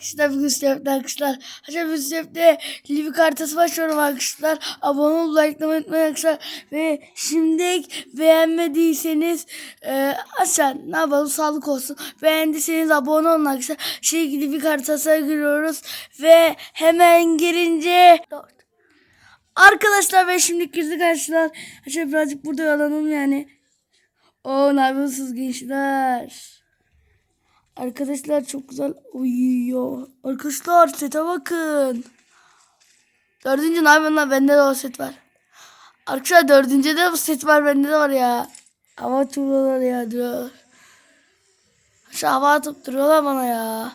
Arkadaşlar bugün Step'te arkadaşlar. Arkadaşlar bugün Step'te Livi kartası başlıyorum arkadaşlar. Abone olup likelamayı unutmayın arkadaşlar. Ve şimdi beğenmediyseniz e, aşağı ne yapalım sağlık olsun. Beğendiyseniz abone olun arkadaşlar. Şimdi Livi kartasına giriyoruz. Ve hemen girince... Arkadaşlar ve şimdi girdik arkadaşlar. Arkadaşlar birazcık burada yalanım yani. O ne yapıyorsunuz gençler? Arkadaşlar çok güzel uyuyor. Arkadaşlar sete bakın. Dördüncü ne yapıyorsun lan? Bende de o set var. Arkadaşlar dördüncü de bu set var. Bende de var ya. Hava turuyorlar ya diyor. Şu hava atıp duruyorlar bana ya.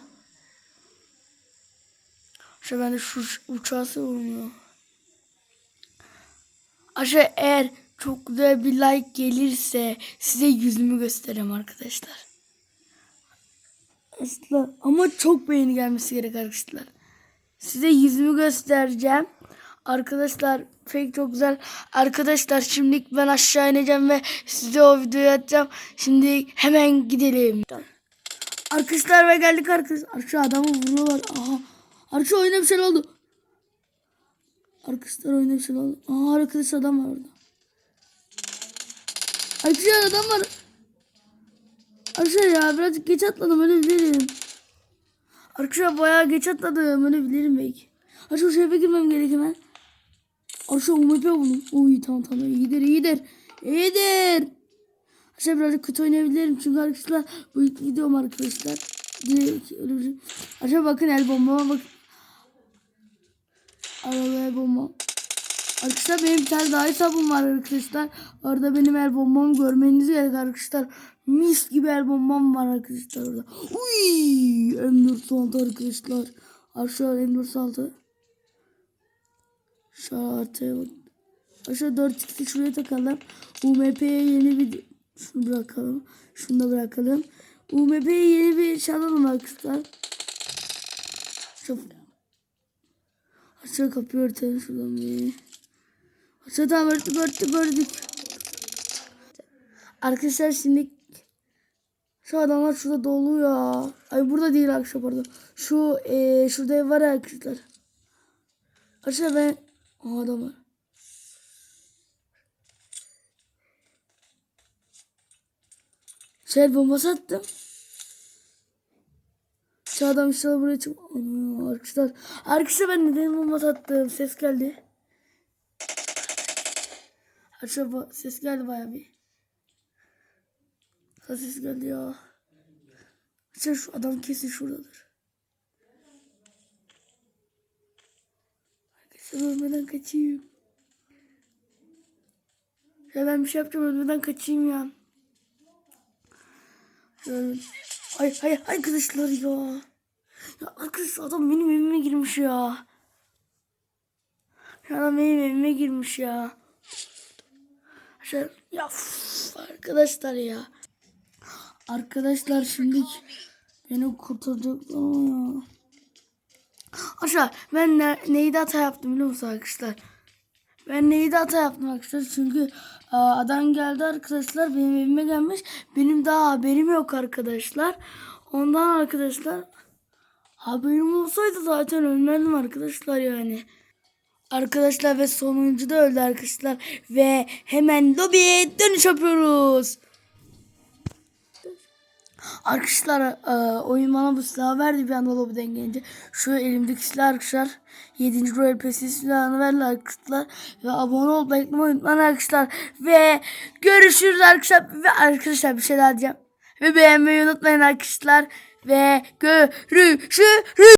Şu ben de şu uçağı vurmuyor. Aşağı eğer çok güzel bir like gelirse size yüzümü göstereyim arkadaşlar. Arkadaşlar ama çok beğeni gelmesi gerek arkadaşlar. Size yüzümü göstereceğim. Arkadaşlar fake çok güzel. Arkadaşlar şimdi ben aşağı ineceğim ve size o videoyu atacağım. Şimdi hemen gidelim. Arkadaşlar ve geldik arkadaşlar. Şu adamı vuruyorlar. Aha. Arkadaşlar oyuna bir şey oldu. Arkadaşlar oyuna bir şey oldu. Aa arkadaşlar adam var orada. Arkadaşlar adam var. Arkadaşlar ya birazcık geç atladım öyle bilirim. Arkadaşlar bayağı geç atladım öyle bilirim belki. Arkadaşlar şu eve girmem gerek hemen. Arkadaşlar UMP buldum. Uy tamam tamam iyidir iyidir. İyidir. Arkadaşlar birazcık kötü oynayabilirim çünkü arkadaşlar bu ilk videom arkadaşlar. Direkt şey. Arkadaşlar bakın el bombama bak. Arabaya bomba. Arkadaşlar benim bir tane daha hesabım var arkadaşlar. Orada benim el bombamı görmeniz gerek arkadaşlar. Mis gibi el bombam var arkadaşlar orada. Uy! M416 arkadaşlar. Aşağı M416. Şu artıya bak. Aşağı 4 x'i şuraya takalım. UMP'ye yeni bir şunu bırakalım. Şunu da bırakalım. UMP'ye yeni bir şey alalım arkadaşlar. Şu Aşağı kapıyı örtelim şuradan bir. Tamam örttük örttük örttük. Arkadaşlar şimdi şu adamlar şurada dolu ya. Ay burada değil arkadaşlar pardon. Şu eee şurada ev var arkadaşlar. Arkadaşlar ben Aa, adam var. Şey bombası attım. Şu adam inşallah buraya çık. Arkadaşlar. Arkadaşlar ben neden bombası attım? Ses geldi. Bu- ses geldi baya bir. Ha, Ses geldi ya. Arkadaşlar şu adam kesin şuradadır. Arkadaşlar ölmeden kaçayım. Ya ben bir şey yapacağım ölmeden kaçayım ya. Şöyle. Ay ay ay arkadaşlar ya. Ya arkadaşlar adam benim evime girmiş ya. Ya adam benim evime girmiş ya. Arkadaşlar ya arkadaşlar ya. Arkadaşlar şimdi beni kurtaracaklar. Arkadaşlar ben ne, neydi hata yaptım biliyor musunuz arkadaşlar? Ben neydi hata yaptım arkadaşlar çünkü adam geldi arkadaşlar benim evime gelmiş. Benim daha haberim yok arkadaşlar. Ondan arkadaşlar haberim olsaydı zaten ölmezdim arkadaşlar yani. Arkadaşlar ve sonuncu da öldü arkadaşlar. Ve hemen lobiye dönüş yapıyoruz. Arkadaşlar e, oyun bana bu silahı verdi bir anda lobiden gelince. Şu elimdeki silah arkadaşlar. 7. Royal Pass'in silahını verdi arkadaşlar. Ve abone olup likelamayı unutmayın arkadaşlar. Ve görüşürüz arkadaşlar. Ve arkadaşlar bir şey daha diyeceğim. Ve beğenmeyi unutmayın arkadaşlar. Ve görüşürüz.